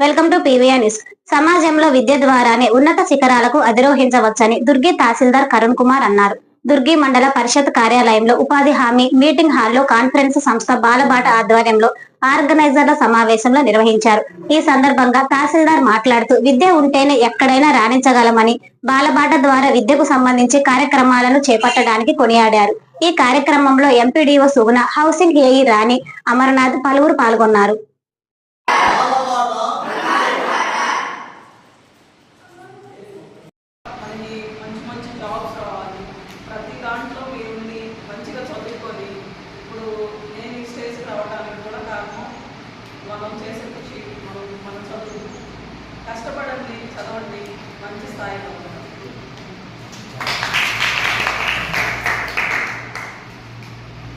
Welcome to PVR news. సమాజంలో విద్య ద్వారానే ఉన్నత శిఖరాలకు అధిరోహించవచ్చని దుర్గి తహసీల్దార్ కరుణ్ కుమార్ అన్నారు. దుర్గి మండల పరిషత్ కార్యాలయంలో ఉపాధి హామీ మీటింగ్ హాల్లో కాన్ఫరెన్స్ సంస్థ బాలబాట ఆధ్వర్యంలో ఆర్గనైజర్ల సమావేశంలో నిర్వహించారు. ఈ సందర్భంగా తహసీల్దార్ మాట్లాడుతూ విద్య ఉంటేనే ఎక్కడైనా రాణించగలమని బాలబాట ద్వారా విద్యకు సంబంధించి కార్యక్రమాలను చేపట్టడానికి కొనియాడారు. ఈ కార్యక్రమంలో MPDO Suguna housing AE Rani Amarnath పలువురు పాల్గొన్నారు మనకి మంచి మంచి జాబ్స్ రావాలి ప్రతి దాంట్లో మీరుండి మంచిగా చదువుకొని ఇప్పుడు నేను ఈ స్టేజ్కి రావడానికి కూడా కారణం మనం చేసే కృషి మనం మన చదువు కష్టపడండి చదవండి మంచి స్థాయిలో ఉండండి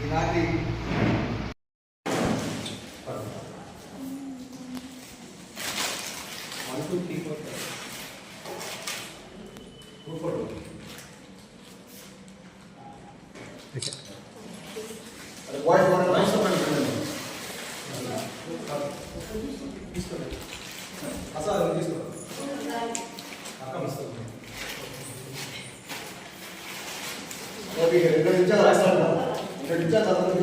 ఈనాటి మనకు టీ కొట్టారు కూర్చోడు వాయిస్ వాయిస్ తీసుకోండి అసలు తీసుకోండి అక్క ఇస్తుంది ఓకే రెండు నిమిషాలు రాస్తాను రెండు నిమిషాలు చదవండి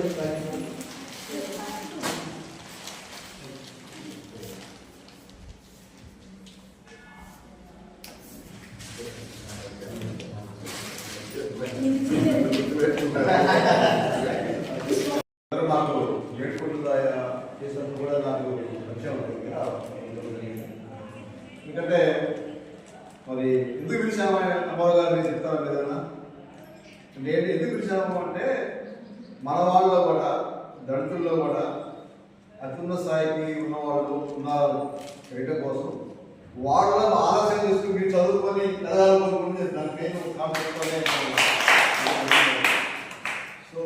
అందరూ నాకు ఏడుకుంటు చేసినప్పుడు కూడా నాకు పరిచయం ఉంటుంది కదా ఎందుకంటే మరి ఎందుకు పిలిచామా అమ్మావు గారిని చెప్తాను ఏదన్నా నేను ఎందుకు పిలిచాము అంటే మన వాళ్ళలో కూడా దళితుల్లో కూడా అత్యున్న స్థాయికి ఉన్న వాళ్ళు ఉన్నారు చేయటం కోసం వాళ్ళ ఆలస్యం చేసుకుని మీరు చదువుకొని ఎదగాలనుకుంటే దాని సో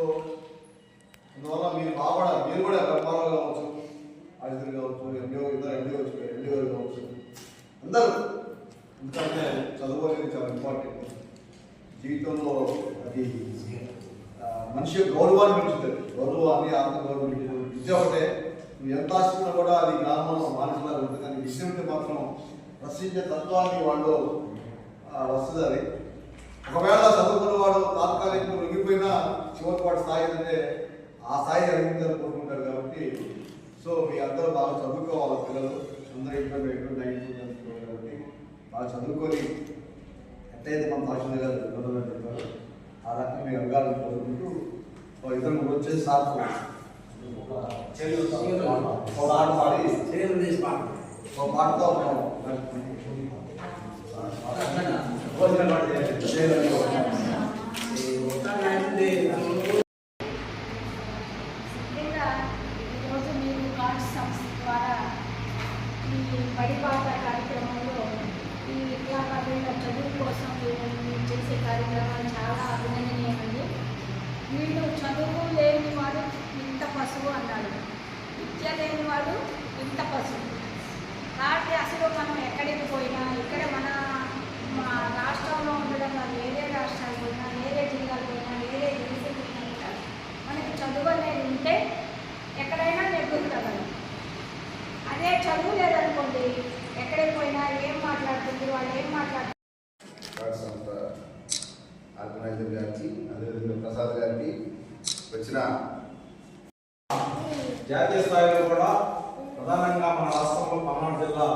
అందువల్ల మీరు బాగా మీరు కూడా వ్యాపారాలు కావచ్చు. ఆడిటర్ కావచ్చు ఎండిఓ ఇద్దరు ఎండిఓ ఎండిఓ కావచ్చు. అందరూ ఎందుకంటే చదువు అనేది చాలా ఇంపార్టెంట్ జీవితంలో అది మనిషి గౌరవాన్ని పెంచుతుంది. గౌరవాన్ని ఆత్మ గౌరవం విద్య ఒకటే. నువ్వు ఎంత ఆశిస్తున్నా కూడా అది గ్రామంలో మానసిలాగా ఉంటుంది విషయం మాత్రం ప్రశ్నించే తత్వాన్ని వాళ్ళు ఆ, వస్తుంది ఒకవేళ చదువుకున్న వాడు తాత్కాలికంగా లొంగిపోయినా చివరి వాడు స్థాయి అంటే ఆ స్థాయి అడిగిందని కోరుకుంటారు కాబట్టి సో మీ అందరూ బాగా చదువుకోవాలి పిల్లలు అందరూ ఇంటర్మీడియట్ నైన్త్ కాబట్టి బాగా చదువుకొని ఎట్లయితే మన భాషలు గారు గవర్నమెంట్ చెప్పారు ఆ రకంగా మీ రంగాలను కోరుకుంటూ ఓ ఇద్దరు ముగ్గురు వచ్చేసి సార్ ఒక ఒక ఆట పాడి ఒక పాటతో భోజనం పాట చేయాలి ముఖ్యంగా ఈరోజు మీరు కార్డ్స్ సంస్థ ద్వారా ఈ బడిపాట కార్యక్రమంలో ఈ విద్యాపరుల చదువు కోసం వీళ్ళని మీరు చేసే కార్యక్రమాలు చాలా అభినందనీయమండి వీళ్ళు చదువు లేని వాడు ఇంత పశువు అన్నాడు విద్య లేని వాడు ఇంత పశువు కాబట్టి అసలు మనం ఎక్కడికి పోయినా ఇక్కడ మన మా రాష్ట్రంలో ఉండడం కాదు వేరే రాష్ట్రాలు పోయినా వేరే జిల్లాలు పోయినా వేరే దేశం పోయినా కూడా మనకి చదువు అనేది ఉంటే ఎక్కడైనా నెగ్గుంటగలం అదే చదువు లేదనుకోండి ఎక్కడికి పోయినా ఏం మాట్లాడుతుంది వాళ్ళు ఏం మాట్లాడుతుంది ఆర్గనైజర్ గారికి అదేవిధంగా ప్రసాద్ గారికి వచ్చిన జాతీయ స్థాయిలో కూడా ప్రధానంగా మన రాష్ట్రంలో పల్నాడు జిల్లా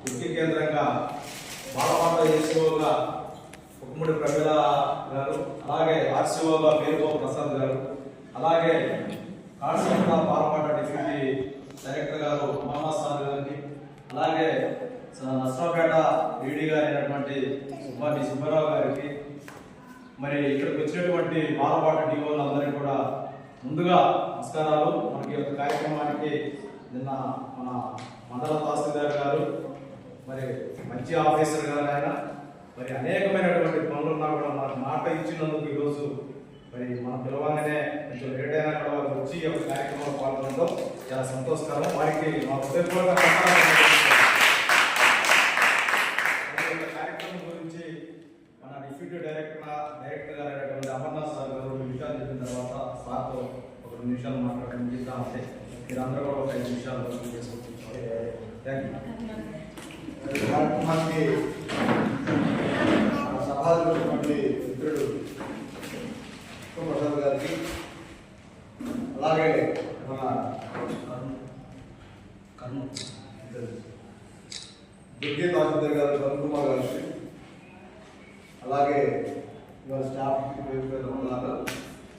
వృత్తి కేంద్రంగా బాలపాట ఏసీఓగా ఉమ్మడి ప్రమిళ గారు అలాగే ఆర్సీఓగా పేరుగో ప్రసాద్ గారు అలాగే కాశీపట్ల పాలపాట డిప్యూటీ డైరెక్టర్ గారు మహమ్మద్ సార్ గారికి అలాగే స- ఈడీ గారు అయినటువంటి సుబ్బాటి సుబ్బారావు గారికి మరి ఇక్కడికి వచ్చినటువంటి బాలపాట డిఓలు అందరికీ కూడా ముందుగా నమస్కారాలు. మనకి ఈ యొక్క కార్యక్రమానికి నిన్న మన మండల తహసీల్దార్ గారు మరి మంచి ఆఫీసర్ గారు ఆయన మరి అనేకమైనటువంటి పనులు ఉన్నా కూడా మనకు మాట ఇచ్చినందుకు ఈరోజు మరి మనం పిలవగానే కొంచెం లేట్ అయినా కూడా వాళ్ళు వచ్చి ఒక కార్యక్రమంలో పాల్గొనడం చాలా సంతోషకరం. వారికి మా హృదయపూర్వక ధన్యవాదాలు కార్యక్రమం గురించి మన డిప్యూటీ డైరెక్టర్ డైరెక్టర్ గారు అయినటువంటి అమర్నాథ్ సార్ గారు రెండు విషయాలు చెప్పిన తర్వాత సార్తో ఒక రెండు నిమిషాలు మాట్లాడడం చేద్దామంటే మీరందరూ కూడా ఒక ఐదు నిమిషాలు చేసుకుంటున్నారు థ్యాంక్ యూ కార్యక్రమానికి మన సభలో ఉన్నటువంటి మిత్రుడు ప్రసాద్ గారికి అలాగే మన దుర్గే తహసీల్దార్ గారు కరుణ్ కుమార్ గారికి అలాగే ఇవాళ స్టాఫ్ పేరు ఉన్నారు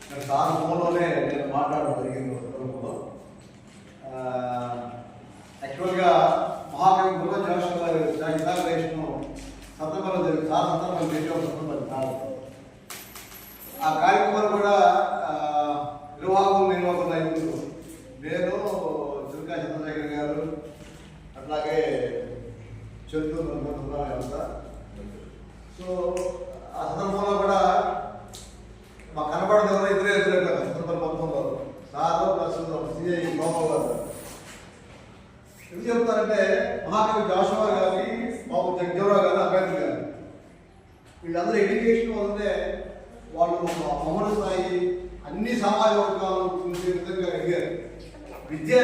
నేను సార్ ఫోన్లోనే నేను మాట్లాడడం జరిగింది కుటుంబంలో యాక్చువల్గా మహాకవి గురువ జోష్ గారు ఇనాగ్రేషన్ సందర్భంలో జరిగింది సార్ సందర్భంలో చేసే ఒక సందర్భం కాదు. ఆ కార్యక్రమాలు కూడా ఆ, నిర్వాహకులు నిర్వాహకులు అయ్యింది నేను దుర్గా చంద్రశేఖర్ గారు అట్లాగే చంద్రు అంతా సో ఆ సందర్భంలో కూడా మా కనబడదు ఎవరో ఇద్దరే ఇద్దరే కదా సందర్భం మొత్తంలో సార్ ప్లస్ సిఐ బాబు గారు ఎందుకు చెప్తారంటే మహాకవి జాషువా గారి బాబు జగ్జవరావు గారు అంబేద్కర్ గారు వీళ్ళందరూ ఎడ్యుకేషన్ వల్లనే వాళ్ళు ఒక మౌన స్థాయి అన్ని సమాజ వర్గాలు చూసే విధంగా ఎదిగారు విద్య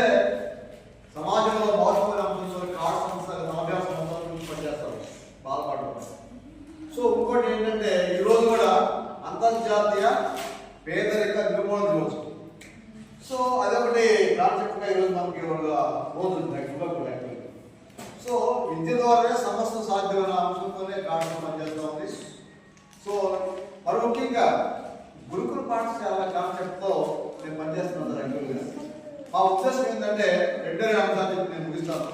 సమాజంలో మౌలికమైన అంశంలో ఆర్ట్ సంస్థ నలభై సంవత్సరాల నుంచి పనిచేస్తారు బాధపడతారు సో ఇంకోటి ఏంటంటే ఈరోజు కూడా అంతర్జాతీయ పేదరిక నిర్మూలన దినోత్సవం సో అదొకటి కాన్సెప్ట్గా ఈరోజు మనకి ఒక రోజు ఉంది యాక్చువల్గా కూడా యాక్చువల్గా. సో విద్య ద్వారా సమస్త సాధ్యమైన అంశంతోనే కారణం పనిచేస్తూ ఉంది సో మరి ముఖ్యంగా గురుకుల పాఠశాల కాన్సెప్ట్తో నేను పనిచేస్తున్నాను యాక్చువల్గా మా ఉద్దేశం ఏంటంటే రెండే అంశాలు నేను ముగిస్తాను.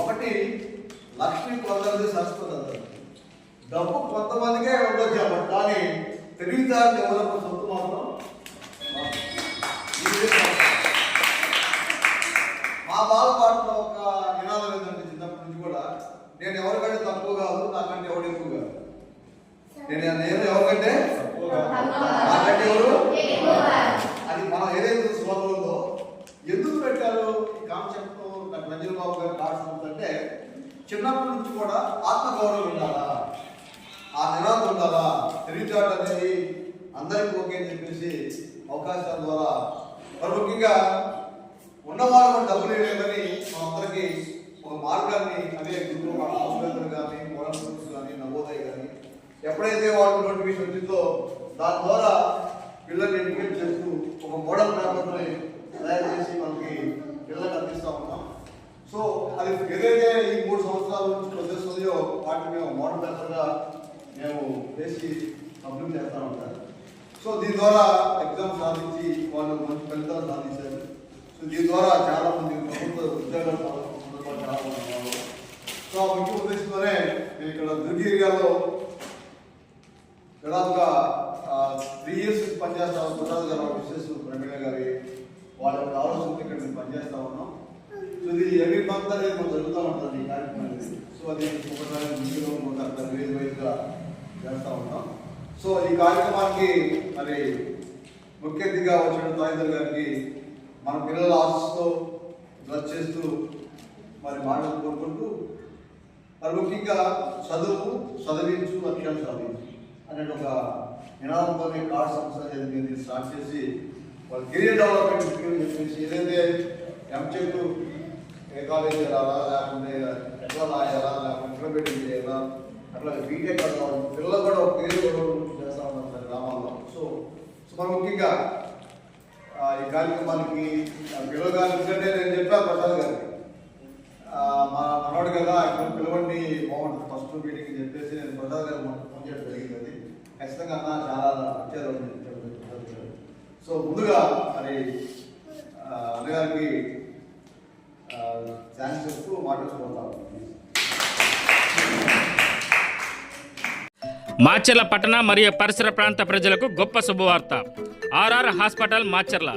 ఒకటి లక్ష్మి కొందరిది సరస్వతి డబ్బు కొంతమందికే ఉండొచ్చు కానీ తెలివితేటలు ఎవరో సొత్తు మాత్రం మా ఇది మా బాలపాటలో ఒక నినాదం ఏంటంటే చిన్నప్పటి నుంచి కూడా నేను ఎవరికంటే తక్కువ కాదు నాకంటే ఎవడు ఎక్కువ కాదు. నేను నేను ఎవరికంటే నాకంటే ఎవరు అది మనం ఏదైతే స్లోగన్ ఉందో ఎందుకు పెట్టారు ఈ కాన్సెప్ట్ నాకు బాబు గారు కాన్సెప్ట్ అంటే చిన్నప్పటి నుంచి కూడా ఆత్మగౌరవం ఉండాలా? ఆ నినాదం ఉండాలా? తెలివితేట అనేది అందరికీ ఓకే అని చెప్పేసి అవకాశాల ద్వారా మరి ముఖ్యంగా ఉన్నవాళ్ళు డబ్బులు లేదని మనందరికీ ఒక మార్గాన్ని అదే గురువు మన హాస్పిటల్ కానీ మోడల్ స్కూల్స్ కానీ నవోదయ కానీ ఎప్పుడైతే వాళ్ళు నోటిఫికేషన్ వచ్చిందో దాని ద్వారా పిల్లల్ని ఎడ్యుకేట్ చేస్తూ ఒక మోడల్ పేపర్ని తయారు చేసి మనకి పిల్లలకు అందిస్తా ఉన్నాం. సో అది ఏదైతే ఈ మూడు సంవత్సరాల నుంచి ప్రదర్శనయో వాటిని మేము మోడల్ పేపర్గా మేము వేసి కంప్లీట్ చేస్తా ఉంటారు. సో దీని ద్వారా ఎగ్జామ్ సాధించి వాళ్ళు మంచి ఫలితాలు సాధించారు. సో దీని ద్వారా చాలా మంది ప్రభుత్వ ఉద్యోగాలు సాధించిన సో ఆ ముఖ్య ఉద్దేశంతోనే నేను ఇక్కడ దుర్గి ఏరియాలో దాదాపుగా త్రీ ఇయర్స్ పనిచేస్తా ప్రసాద్ గారు మిస్సెస్ ప్రవీణ గారి వాళ్ళ యొక్క ఆలోచనతో ఇక్కడ మేము పనిచేస్తా ఉన్నాం. ఇది ఎవరి మంత్ అనేది మనకు జరుగుతూ ఉంటుంది ఈ కార్యక్రమం అనేది. సో అది ఒకసారి ముందులో ఒకసారి వేరు వేరుగా చేస్తూ ఉంటాం సో ఈ కార్యక్రమానికి మరి ముఖ్య అతిథిగా వచ్చిన తాయిదర్ గారికి మన పిల్లల ఆశతో బ్లడ్ చేస్తూ మరి మాటలు కోరుకుంటూ మరి ముఖ్యంగా చదువు చదివించు లక్ష్యాలు సాధించు అనే ఒక నినాదంతో కార్డ్ సంస్థ స్టార్ట్ చేసి వాళ్ళ కెరియర్ డెవలప్మెంట్ చెప్పేసి ఏదైతే ఎంచెక్ ఏ కాలేజ్ వెళ్ళాలా లేకుంటే ఎట్లా రాయాలా లేకుంటే ఇంటర్మీడియట్ చేయాలా అట్లా బీటెక్ కావాలి పిల్లలు కూడా ఒక కూడా చేస్తూ చేస్తా సార్ గ్రామాల్లో సో సో మనం ముఖ్యంగా ఈ కార్యక్రమానికి పిల్లలు గారు ఎందుకంటే నేను చెప్పా ప్రసాద్ గారికి మా మనోడు కదా ఇక్కడ పిలవండి బాగుంటుంది ఫస్ట్ మీటింగ్ చెప్పేసి నేను ప్రసాద్ గారు ఫోన్ చేయడం జరిగింది అది ఖచ్చితంగా అన్న చాలా వచ్చారు అని సో ముందుగా మరి అన్నగారికి అన్నగారికి చెప్తూ మాట్లాడుకుంటాను మాచర్ల పట్టణ మరియు పరిసర ప్రాంత ప్రజలకు గొప్ప శుభవార్త. RR hospital Macherla.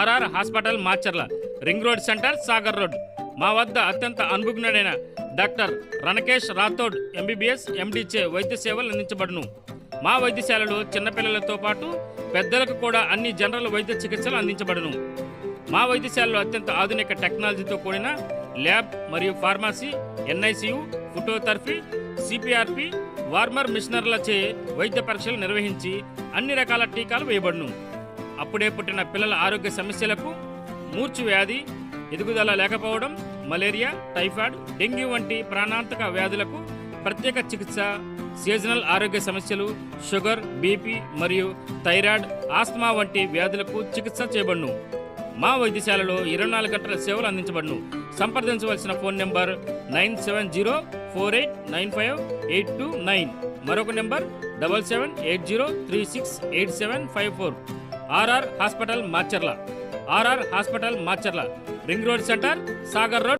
RR hospital Macherla. Ring road centre Sagar road. మా వద్ద అత్యంత అనుభజ్ఞుడైన డాక్టర్ రణకేష్ రాథోడ్ ఎంబీబీఎస్ ఎండీచే వైద్య సేవలు అందించబడును. మా వైద్యశాలలో చిన్నపిల్లలతో పాటు పెద్దలకు కూడా అన్ని జనరల్ వైద్య చికిత్సలు అందించబడును. మా వైద్యశాలలో అత్యంత ఆధునిక టెక్నాలజీతో కూడిన ల్యాబ్ మరియు pharmacy NICU phototherapy CPRP warmer మిషనర్లచే వైద్య పరీక్షలు నిర్వహించి అన్ని రకాల టీకాలు వేయబడును. అప్పుడే పుట్టిన పిల్లల ఆరోగ్య సమస్యలకు మూర్చు వ్యాధి ఎదుగుదల లేకపోవడం మలేరియా టైఫాయిడ్ డెంగ్యూ వంటి ప్రాణాంతక వ్యాధులకు ప్రత్యేక చికిత్స సీజనల్ ఆరోగ్య సమస్యలు షుగర్ బీపీ మరియు థైరాయిడ్ ఆస్తమా వంటి వ్యాధులకు చికిత్స చేయబడును. మా వైద్యశాలలో ఇరవై నాలుగు గంటల సేవలు అందించబడును. సంప్రదించవలసిన phone number nine seven zero four eight nine five eight two nine. మరొక number double seven eight zero three six eight seven five four. RR hospital Macherla RR hospital Macherla ring road centre Sagar road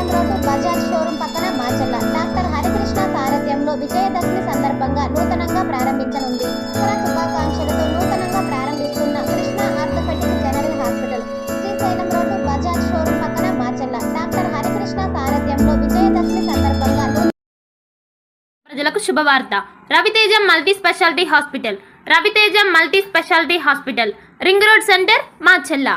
Srisailam road Bajaj showroom పక్కన Macherla. Doctor Harikrishna సారథ్యంలో విజయదశమి సందర్భంగా నూతనంగా ప్రారంభించనుంది. పుర శుభాకాంక్షలతో నూతనంగా ప్రారంభిస్తున్న Krishna orthopaedic general hospital. Srisailam road Bajaj showroom పక్కన Macherla. Doctor Harikrishna సారథ్యంలో విజయదశమి సందర్భంగా ప్రజలకు శుభవార్త. Raviteja multi speciality hospital. Raviteja multi speciality hospital. Ring road centre Macherla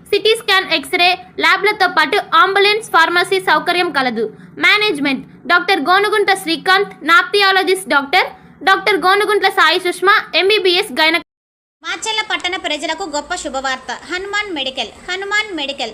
CT scan X ray ల్యాబ్లతో పాటు అంబులెన్స్ ఫార్మసీ సౌకర్యం కలదు. Management doctor Gonugunta Srikanth nephrologist doctor doctor Gonuguntla Sai Sushma MBBS గైన Macherla పట్టణ ప్రజలకు గొప్ప శుభవార్త. Hanuman medical Hanuman medical.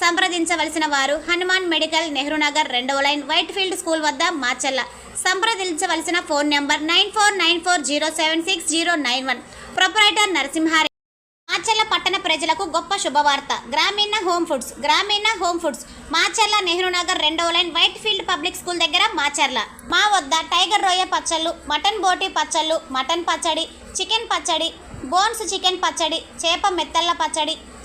సంప్రదించవలసిన వారు Hanuman medical Nehru Nagar రెండవ లైన్ వైట్ ఫీల్డ్ స్కూల్ వద్ద మాచల్ల సంప్రదించవలసిన phone number nine four nine four zero seven six zero nine one. Proprietor Narasimhareddy. Macherla పట్టణ ప్రజలకు గొప్ప శుభవార్త. Grameena home foods Grameena home foods. Macherla Nehru Nagar రెండవ line white field public school దగ్గర మాచర్ల మా వద్ద టైగర్ రొయ్య పచ్చళ్ళు మటన్ బోటి పచ్చళ్ళు మటన్ పచ్చడి చికెన్ పచ్చడి బోన్స్ చికెన్ పచ్చడి చేప మెత్తళ్ళ పచ్చడి